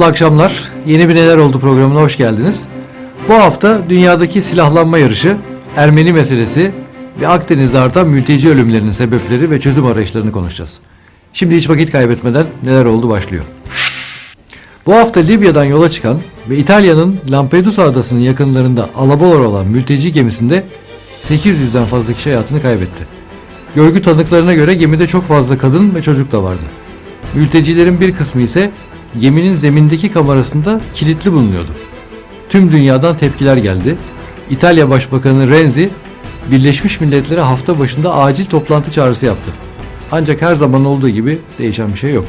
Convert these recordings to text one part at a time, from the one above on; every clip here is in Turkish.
Mutlu akşamlar. Yeni bir Neler Oldu programına hoş geldiniz. Bu hafta dünyadaki silahlanma yarışı, Ermeni meselesi ve Akdeniz'de artan mülteci ölümlerinin sebepleri ve çözüm arayışlarını konuşacağız. Şimdi hiç vakit kaybetmeden neler oldu başlıyor. Bu hafta Libya'dan yola çıkan ve İtalya'nın Lampedusa adasının yakınlarında alabalar olan mülteci gemisinde 800'den fazla kişi hayatını kaybetti. Görgü tanıklarına göre gemide çok fazla kadın ve çocuk da vardı. Mültecilerin bir kısmı ise geminin zemindeki kamerasında kilitli bulunuyordu. Tüm dünyadan tepkiler geldi. İtalya Başbakanı Renzi, Birleşmiş Milletler'e hafta başında acil toplantı çağrısı yaptı. Ancak her zaman olduğu gibi değişen bir şey yok.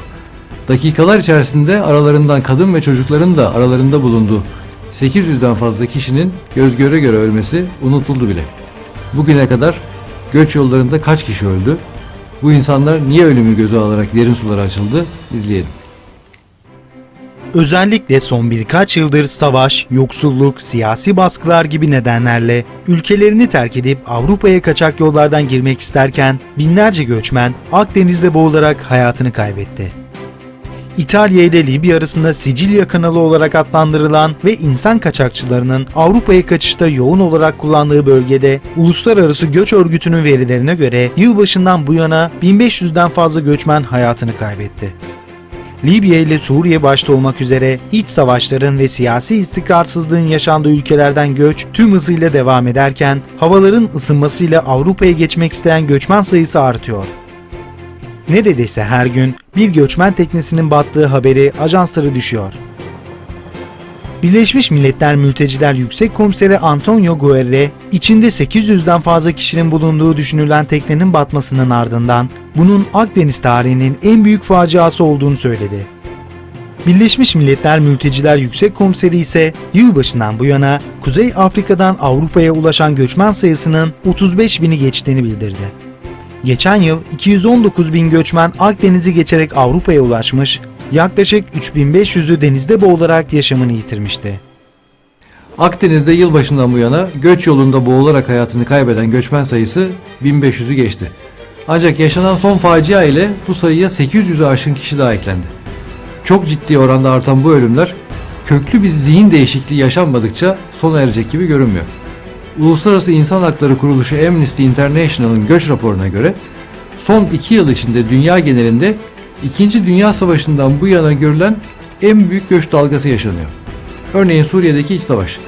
Dakikalar içerisinde aralarından kadın ve çocukların da aralarında bulunduğu 800'den fazla kişinin göz göre göre ölmesi unutuldu bile. Bugüne kadar göç yollarında kaç kişi öldü? Bu insanlar niye ölümü göze alarak derin sulara açıldı? İzleyelim. Özellikle son birkaç yıldır savaş, yoksulluk, siyasi baskılar gibi nedenlerle ülkelerini terk edip Avrupa'ya kaçak yollardan girmek isterken binlerce göçmen Akdeniz'de boğularak hayatını kaybetti. İtalya ile Libya arasında Sicilya kanalı olarak adlandırılan ve insan kaçakçılarının Avrupa'ya kaçışta yoğun olarak kullandığı bölgede Uluslararası Göç Örgütü'nün verilerine göre yılbaşından bu yana 1500'den fazla göçmen hayatını kaybetti. Libya ile Suriye başta olmak üzere iç savaşların ve siyasi istikrarsızlığın yaşandığı ülkelerden göç tüm hızıyla devam ederken havaların ısınmasıyla Avrupa'ya geçmek isteyen göçmen sayısı artıyor. Neredeyse her gün bir göçmen teknesinin battığı haberi ajanslara düşüyor. Birleşmiş Milletler Mülteciler Yüksek Komiseri Antonio Guerre, içinde 800'den fazla kişinin bulunduğu düşünülen teknenin batmasının ardından bunun Akdeniz tarihinin en büyük faciası olduğunu söyledi. Birleşmiş Milletler Mülteciler Yüksek Komiseri ise yılbaşından bu yana Kuzey Afrika'dan Avrupa'ya ulaşan göçmen sayısının 35 bini geçtiğini bildirdi. Geçen yıl 219 bin göçmen Akdeniz'i geçerek Avrupa'ya ulaşmış, yaklaşık 3500'ü denizde boğularak yaşamını yitirmişti. Akdeniz'de yılbaşından bu yana göç yolunda boğularak hayatını kaybeden göçmen sayısı 1500'ü geçti. Ancak yaşanan son facia ile bu sayıya 800'ü aşkın kişi daha eklendi. Çok ciddi oranda artan bu ölümler köklü bir zihin değişikliği yaşanmadıkça sona erecek gibi görünmüyor. Uluslararası İnsan Hakları Kuruluşu Amnesty International'ın göç raporuna göre son iki yıl içinde dünya genelinde 2. Dünya Savaşı'ndan bu yana görülen en büyük göç dalgası yaşanıyor. Örneğin Suriye'deki iç savaş.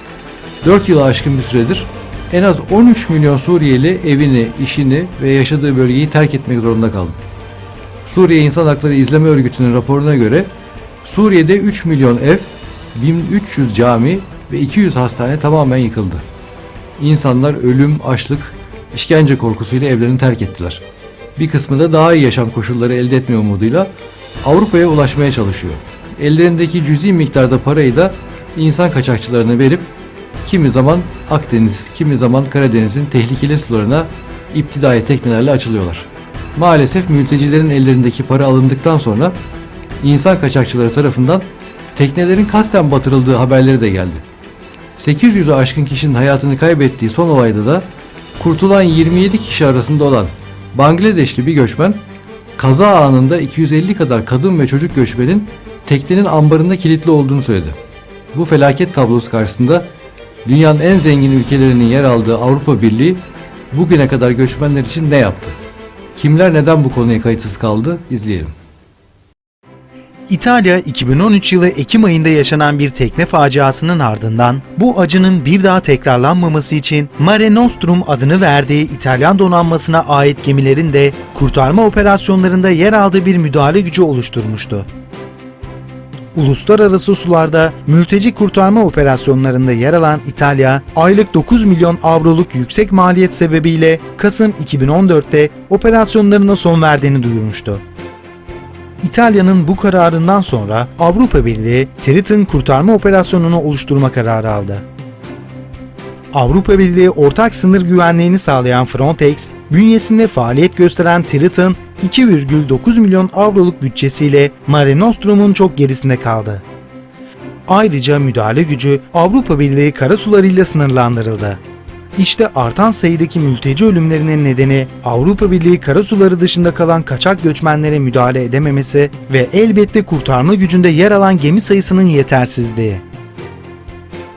4 yılı aşkın bir süredir en az 13 milyon Suriyeli evini, işini ve yaşadığı bölgeyi terk etmek zorunda kaldı. Suriye İnsan Hakları İzleme Örgütü'nün raporuna göre Suriye'de 3 milyon ev, 1300 cami ve 200 hastane tamamen yıkıldı. İnsanlar ölüm, açlık, işkence korkusuyla evlerini terk ettiler. Bir kısmı da daha iyi yaşam koşulları elde etme umuduyla Avrupa'ya ulaşmaya çalışıyor. Ellerindeki cüzi miktarda parayı da insan kaçakçılarına verip kimi zaman Akdeniz, kimi zaman Karadeniz'in tehlikeli sularına iptidai teknelerle açılıyorlar. Maalesef mültecilerin ellerindeki para alındıktan sonra insan kaçakçıları tarafından teknelerin kasten batırıldığı haberleri de geldi. 800'ü aşkın kişinin hayatını kaybettiği son olayda da kurtulan 27 kişi arasında olan Bangladeşli bir göçmen kaza anında 250 kadar kadın ve çocuk göçmenin teknenin ambarında kilitli olduğunu söyledi. Bu felaket tablosu karşısında dünyanın en zengin ülkelerinin yer aldığı Avrupa Birliği bugüne kadar göçmenler için ne yaptı? Kimler neden bu konuya kayıtsız kaldı? İzleyelim. İtalya 2013 yılı Ekim ayında yaşanan bir tekne faciasının ardından bu acının bir daha tekrarlanmaması için Mare Nostrum adını verdiği İtalyan donanmasına ait gemilerin de kurtarma operasyonlarında yer aldığı bir müdahale gücü oluşturmuştu. Uluslararası sularda mülteci kurtarma operasyonlarında yer alan İtalya, aylık 9 milyon avroluk yüksek maliyet sebebiyle Kasım 2014'te operasyonlarına son verdiğini duyurmuştu. İtalya'nın bu kararından sonra Avrupa Birliği Triton kurtarma operasyonunu oluşturma kararı aldı. Avrupa Birliği ortak sınır güvenliğini sağlayan Frontex, bünyesinde faaliyet gösteren Triton 2,9 milyon avroluk bütçesiyle Mare Nostrum'un çok gerisinde kaldı. Ayrıca müdahale gücü Avrupa Birliği karasularıyla sınırlandırıldı. İşte artan sayıdaki mülteci ölümlerinin nedeni Avrupa Birliği karasuları dışında kalan kaçak göçmenlere müdahale edememesi ve elbette kurtarma gücünde yer alan gemi sayısının yetersizliği.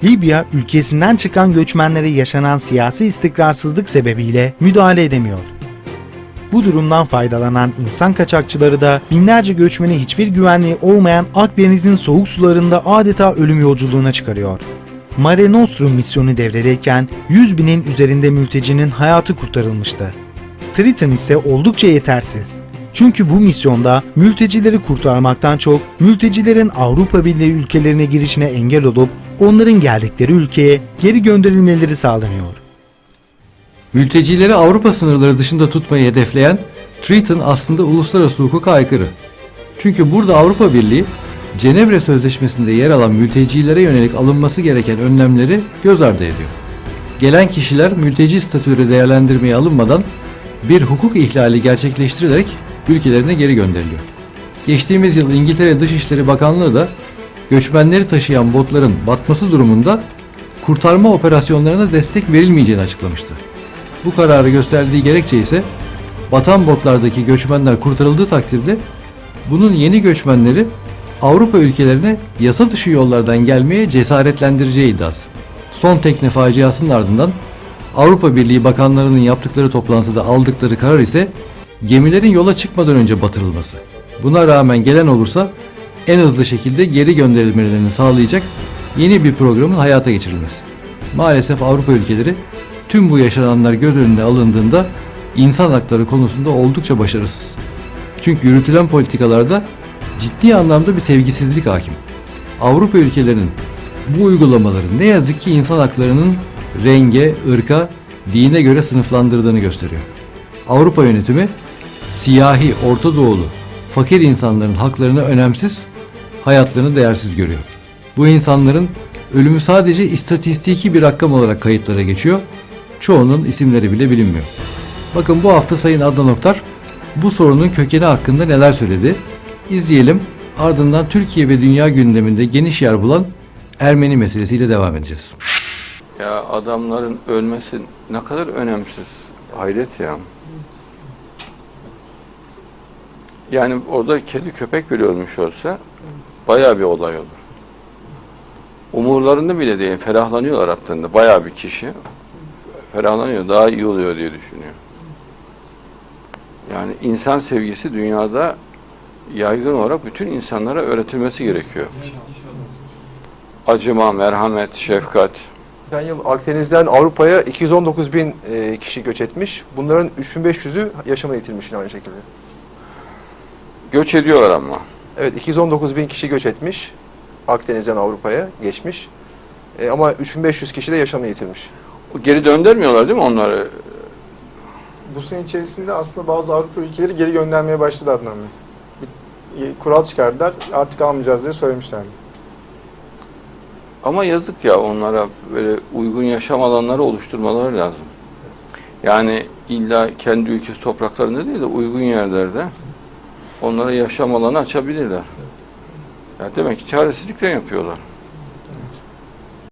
Libya ülkesinden çıkan göçmenlere yaşanan siyasi istikrarsızlık sebebiyle müdahale edemiyor. Bu durumdan faydalanan insan kaçakçıları da binlerce göçmeni hiçbir güvenliği olmayan Akdeniz'in soğuk sularında adeta ölüm yolculuğuna çıkarıyor. Mare Nostrum misyonu devredeyken 100 binin üzerinde mültecinin hayatı kurtarılmıştı. Triton ise oldukça yetersiz. Çünkü bu misyonda mültecileri kurtarmaktan çok mültecilerin Avrupa Birliği ülkelerine girişine engel olup onların geldikleri ülkeye geri gönderilmeleri sağlanıyor. Mültecileri Avrupa sınırları dışında tutmayı hedefleyen Triton aslında uluslararası hukuka aykırı. Çünkü burada Avrupa Birliği, Cenevre Sözleşmesi'nde yer alan mültecilere yönelik alınması gereken önlemleri göz ardı ediyor. Gelen kişiler mülteci statüleri değerlendirmeye alınmadan bir hukuk ihlali gerçekleştirilerek ülkelerine geri gönderiliyor. Geçtiğimiz yıl İngiltere Dışişleri Bakanlığı da göçmenleri taşıyan botların batması durumunda kurtarma operasyonlarına destek verilmeyeceğini açıklamıştı. Bu kararı gösterdiği gerekçe ise batan botlardaki göçmenler kurtarıldığı takdirde bunun yeni göçmenleri Avrupa ülkelerine yasa dışı yollardan gelmeye cesaretlendireceği iddiası. Son tekne faciasının ardından Avrupa Birliği bakanlarının yaptıkları toplantıda aldıkları karar ise gemilerin yola çıkmadan önce batırılması. Buna rağmen gelen olursa en hızlı şekilde geri gönderilmelerini sağlayacak yeni bir programın hayata geçirilmesi. Maalesef Avrupa ülkeleri tüm bu yaşananlar göz önüne alındığında insan hakları konusunda oldukça başarısız. Çünkü yürütülen politikalarda ciddi anlamda bir sevgisizlik hakim. Avrupa ülkelerinin bu uygulamaları ne yazık ki insan haklarının renge, ırka, dine göre sınıflandırdığını gösteriyor. Avrupa yönetimi siyahi, Orta Doğulu, fakir insanların haklarını önemsiz, hayatlarını değersiz görüyor. Bu insanların ölümü sadece istatistiki bir rakam olarak kayıtlara geçiyor. Çoğunun isimleri bile bilinmiyor. Bakın bu hafta Sayın Adnan Oktar bu sorunun kökeni hakkında neler söyledi? İzleyelim. Ardından Türkiye ve dünya gündeminde geniş yer bulan Ermeni meselesiyle devam edeceğiz. Ya adamların ölmesi ne kadar önemsiz. Hayret ya. Yani orada kedi köpek bile ölmüş olsa bayağı bir olay olur. Umurlarında bile değil, ferahlanıyorlar attığında bayağı bir kişi. Ferahlanıyor, daha iyi oluyor diye düşünüyor. Yani insan sevgisi dünyada yaygın olarak bütün insanlara öğretilmesi gerekiyor. Acıma, merhamet, şefkat. Geçen yıl Akdeniz'den Avrupa'ya 219 bin e, kişi göç etmiş. Bunların 3500'ü yaşama yitirmiş yine aynı şekilde. Göç ediyorlar ama. Evet 219 bin kişi göç etmiş. Akdeniz'den Avrupa'ya geçmiş. E, ama 3500 kişi de yaşamı yitirmiş. Geri döndürmüyorlar değil mi onları? Bu sene içerisinde aslında bazı Avrupa ülkeleri geri göndermeye başladı Adnan Bey. Bir kural çıkardılar, artık almayacağız diye söylemişlerdi. Ama yazık ya onlara böyle uygun yaşam alanları oluşturmaları lazım. Yani illa kendi ülkesi topraklarında değil de uygun yerlerde onlara yaşam alanı açabilirler. Ya demek ki çaresizlikten yapıyorlar.